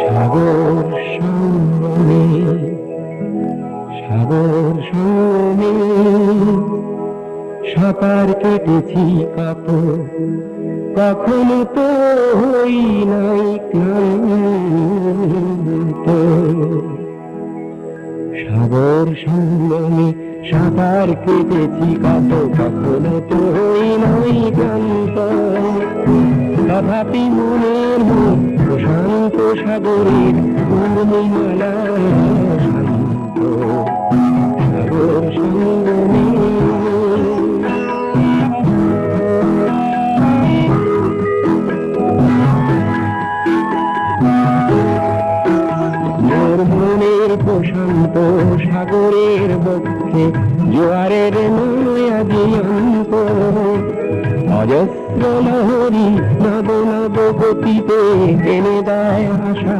সাগর সঙ্গমে সাগর সঙ্গমে সাঁতার কেটেছি কত কখনো তো হই নাই সাগর সঙ্গমে সাঁতার কেটেছি কত কখনো তো হই নাই ক্লান্ত তথাপি মনের প্রশান্ত সাগরের মনের প্রশান্ত সাগরের বক্ষে জোয়ারের নয় আজি লহরী নব নব গতিতে এনে দেয় আশা।